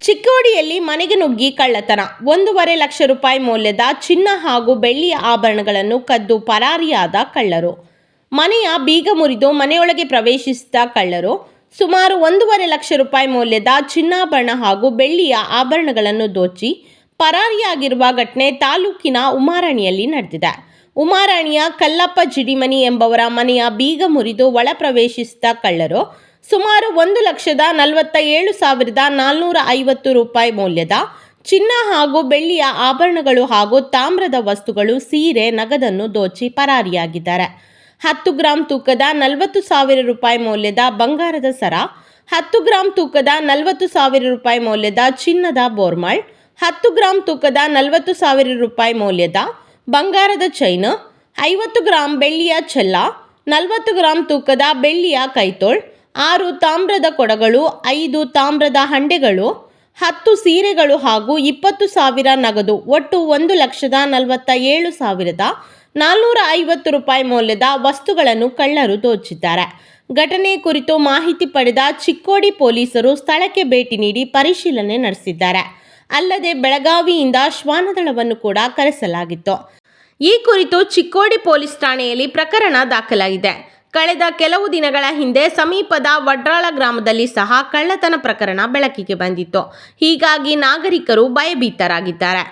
ಚಿಕ್ಕೋಡಿಯಲ್ಲಿ ಮನೆಗೆ ನುಗ್ಗಿ ಕಳ್ಳತನ. ಒಂದೂವರೆ ಲಕ್ಷ ರೂಪಾಯಿ ಮೌಲ್ಯದ ಚಿನ್ನ ಹಾಗೂ ಬೆಳ್ಳಿಯ ಆಭರಣಗಳನ್ನು ಕದ್ದು ಪರಾರಿಯಾದ ಕಳ್ಳರು. ಮನೆಯ ಬೀಗ ಮುರಿದು ಮನೆಯೊಳಗೆ ಪ್ರವೇಶಿಸಿದ ಕಳ್ಳರು. ಸುಮಾರು ಒಂದೂವರೆ ಲಕ್ಷ ರೂಪಾಯಿ ಮೌಲ್ಯದ ಚಿನ್ನಾಭರಣ ಹಾಗೂ ಬೆಳ್ಳಿಯ ಆಭರಣಗಳನ್ನು ದೋಚಿ ಪರಾರಿಯಾಗಿರುವ ಘಟನೆ ತಾಲೂಕಿನ ಉಮಾರಾಣಿಯಲ್ಲಿ ನಡೆದಿದೆ. ಉಮಾರಾಣಿಯ ಕಲ್ಲಪ್ಪ ಜಿಡಿಮನಿ ಎಂಬವರ ಮನೆಯ ಬೀಗ ಮುರಿದು ಒಳ ಪ್ರವೇಶಿಸಿದ ಕಳ್ಳರು. ಸುಮಾರು ಒಂದು ಲಕ್ಷದ ನಲವತ್ತ ಏಳು ಸಾವಿರದ ನಾಲ್ನೂರ ಐವತ್ತು ರೂಪಾಯಿ ಮೌಲ್ಯದ ಚಿನ್ನ ಹಾಗೂ ಬೆಳ್ಳಿಯ ಆಭರಣಗಳು ಹಾಗೂ ತಾಮ್ರದ ವಸ್ತುಗಳು ಸೀರೆ, ನಗದನ್ನು ದೋಚಿ ಪರಾರಿಯಾಗಿದ್ದಾರೆ. ಹತ್ತು ಗ್ರಾಂ ತೂಕದ ನಲವತ್ತು ಸಾವಿರ ರೂಪಾಯಿ ಮೌಲ್ಯದ ಬಂಗಾರದ ಸರ, ಹತ್ತು ಗ್ರಾಂ ತೂಕದ ನಲವತ್ತು ಸಾವಿರ ರೂಪಾಯಿ ಮೌಲ್ಯದ ಚಿನ್ನದ ಬೋರ್ಮಾಳ್ ಹತ್ತು ಗ್ರಾಂ ತೂಕದ ನಲವತ್ತು ಸಾವಿರ ರೂಪಾಯಿ ಮೌಲ್ಯದ ಬಂಗಾರದ ಚೈನ್, ಐವತ್ತು ಗ್ರಾಂ ಬೆಳ್ಳಿಯ ಚೆಲ್ಲ ನಲವತ್ತು ಗ್ರಾಂ ತೂಕದ ಬೆಳ್ಳಿಯ ಕೈತೋಳ್ ಆರು ತಾಮ್ರದ ಕೊಡಗಳು, ಐದು ತಾಮ್ರದ ಹಂಡೆಗಳು, ಹತ್ತು ಸೀರೆಗಳು ಹಾಗೂ ಇಪ್ಪತ್ತು ಸಾವಿರ ನಗದು. ಒಟ್ಟು ಒಂದು ಲಕ್ಷದ ನಲವತ್ತ ಏಳು ಸಾವಿರದ ನಾಲ್ನೂರ ಐವತ್ತು ರೂಪಾಯಿ ಮೌಲ್ಯದ ವಸ್ತುಗಳನ್ನು ಕಳ್ಳರು ದೋಚಿದ್ದಾರೆ. ಘಟನೆ ಕುರಿತು ಮಾಹಿತಿ ಪಡೆದ ಚಿಕ್ಕೋಡಿ ಪೊಲೀಸರು ಸ್ಥಳಕ್ಕೆ ಭೇಟಿ ನೀಡಿ ಪರಿಶೀಲನೆ ನಡೆಸಿದ್ದಾರೆ. ಅಲ್ಲದೆ ಬೆಳಗಾವಿಯಿಂದ ಶ್ವಾನದಳವನ್ನು ಕೂಡ ಕರೆಸಲಾಗಿತ್ತು. ಈ ಕುರಿತು ಚಿಕ್ಕೋಡಿ ಪೊಲೀಸ್ ಠಾಣೆಯಲ್ಲಿ ಪ್ರಕರಣ ದಾಖಲಾಗಿದೆ. ಕಳೆದ ಕೆಲವು ದಿನಗಳ ಹಿಂದೆ ಸಮೀಪದ ವಡ್ರಾಳ ಗ್ರಾಮದಲ್ಲಿ ಸಹ ಕಳ್ಳತನ ಪ್ರಕರಣ ಬೆಳಕಿಗೆ ಬಂದಿತ್ತು. ಹೀಗಾಗಿ ನಾಗರಿಕರು ಭಯಭೀತರಾಗಿದ್ದಾರೆ.